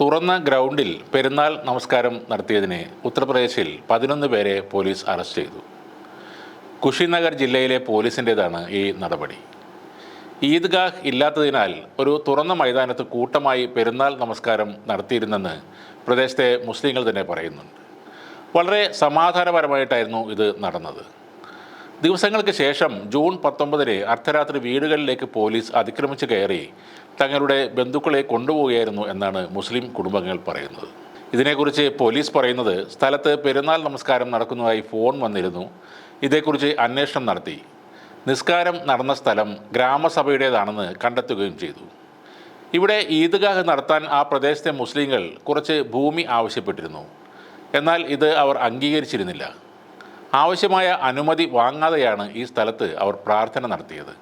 തുറന്ന ഗ്രൗണ്ടിൽ പെരുന്നാൾ നമസ്കാരം നടത്തിയതിനെ ഉത്തർപ്രദേശിൽ പതിനൊന്ന് പേരെ പോലീസ് അറസ്റ്റ് ചെയ്തു. കുഷിനഗർ ജില്ലയിലെ പോലീസിന്റേതാണ് ഈ നടപടി. ഈദ്ഗാഹ് ഇല്ലാത്തതിനാൽ ഒരു തുറന്ന മൈതാനത്ത് കൂട്ടമായി പെരുന്നാൾ നമസ്കാരം നടത്തിയിരുന്നെന്ന് പ്രദേശത്തെ മുസ്ലിങ്ങൾ തന്നെ പറയുന്നുണ്ട്. വളരെ സമാധാനപരമായിട്ടായിരുന്നു ഇത് നടന്നത്. ദിവസങ്ങൾക്ക് ശേഷം ജൂൺ പത്തൊമ്പതിന് അർദ്ധരാത്രി വീടുകളിലേക്ക് പോലീസ് അതിക്രമിച്ച് കയറി തങ്ങളുടെ ബന്ധുക്കളെ കൊണ്ടുപോവുകയായിരുന്നു എന്നാണ് മുസ്ലിം കുടുംബങ്ങൾ പറയുന്നത്. ഇതിനെക്കുറിച്ച് പോലീസ് പറയുന്നത് സ്ഥലത്ത് പെരുന്നാൾ നമസ്കാരം നടക്കുന്നതായി ഫോൺ വന്നിരുന്നു. ഇതേക്കുറിച്ച് അന്വേഷണം നടത്തി. നിസ്കാരം നടന്ന സ്ഥലം ഗ്രാമസഭയുടേതാണെന്ന് കണ്ടെത്തുകയും ചെയ്തു. ഇവിടെ ഈദ്ഗാഹ് നടത്താൻ ആ പ്രദേശത്തെ മുസ്ലിങ്ങൾ കുറച്ച് ഭൂമി ആവശ്യപ്പെട്ടിരുന്നു. എന്നാൽ ഇത് അവർ അംഗീകരിച്ചിരുന്നില്ല. ആവശ്യമായ അനുമതി വാങ്ങാതെയാണ് ഈ സ്ഥലത്ത് അവർ പ്രാർത്ഥന നടത്തിയത്.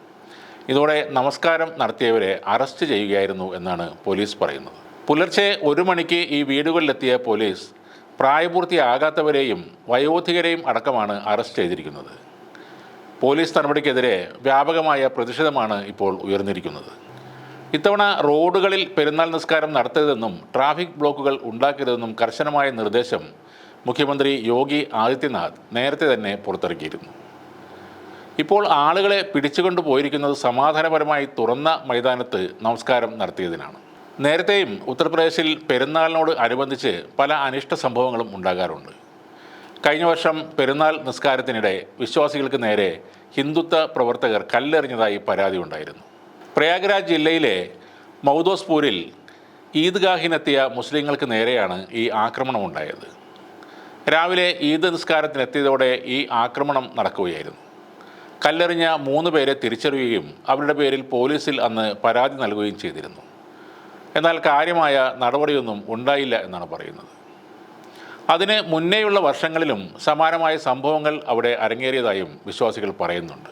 ഇതോടെ നമസ്കാരം നടത്തിയവരെ അറസ്റ്റ് ചെയ്യുകയായിരുന്നു എന്നാണ് പോലീസ് പറയുന്നത്. പുലർച്ചെ ഒരു മണിക്ക് ഈ വീടുകളിലെത്തിയ പോലീസ് പ്രായപൂർത്തിയാകാത്തവരെയും വയോധികരെയും അടക്കമാണ് അറസ്റ്റ് ചെയ്തിരിക്കുന്നത്. പോലീസ് നടപടിക്കെതിരെ വ്യാപകമായ പ്രതിഷേധമാണ് ഇപ്പോൾ ഉയർന്നിരിക്കുന്നത്. ഇത്തവണ റോഡുകളിൽ പെരുന്നാൾ നിസ്കാരം നടത്തരുതെന്നും ട്രാഫിക് ബ്ലോക്കുകൾ ഉണ്ടാക്കരുതെന്നും കർശനമായ നിർദ്ദേശം മുഖ്യമന്ത്രി യോഗി ആദിത്യനാഥ് നേരത്തെ തന്നെ പുറത്തിറക്കിയിരുന്നു ഇപ്പോൾ ആളുകളെ പിടിച്ചുകൊണ്ടു പോയിരിക്കുന്നത് സമാധാനപരമായി തുറന്ന മൈതാനത്ത് നമസ്കാരം നടത്തിയതിനാണ്. നേരത്തെയും ഉത്തർപ്രദേശിൽ പെരുന്നാളിനോട് അനുബന്ധിച്ച് പല അനിഷ്ട സംഭവങ്ങളും ഉണ്ടാകാറുണ്ട്. കഴിഞ്ഞ വർഷം പെരുന്നാൾ നിസ്കാരത്തിനിടെ വിശ്വാസികൾക്ക് നേരെ ഹിന്ദുത്വ പ്രവർത്തകർ കല്ലെറിഞ്ഞതായി പരാതി ഉണ്ടായിരുന്നു. പ്രയാഗ്രാജ് ജില്ലയിലെ മൗദോസ്പൂരിൽ ഈദ്ഗാഹിനെത്തിയ മുസ്ലിങ്ങൾക്ക് നേരെയാണ് ഈ ആക്രമണം ഉണ്ടായത്. രാവിലെ ഈദ് നിസ്കാരത്തിനെത്തിയതോടെ ഈ ആക്രമണം നടക്കുകയായിരുന്നു. കല്ലെറിഞ്ഞ മൂന്ന് പേരെ തിരിച്ചറിയുകയും അവരുടെ പേരിൽ പോലീസിൽ അന്ന് പരാതി നൽകുകയും ചെയ്തിരുന്നു. എന്നാൽ കാര്യമായ നടപടിയൊന്നും ഉണ്ടായില്ല എന്നാണ് പറയുന്നത്. അതിന് മുന്നേയുള്ള വർഷങ്ങളിലും സമാനമായ സംഭവങ്ങൾ അവിടെ അരങ്ങേറിയതായും വിശ്വാസികൾ പറയുന്നുണ്ട്.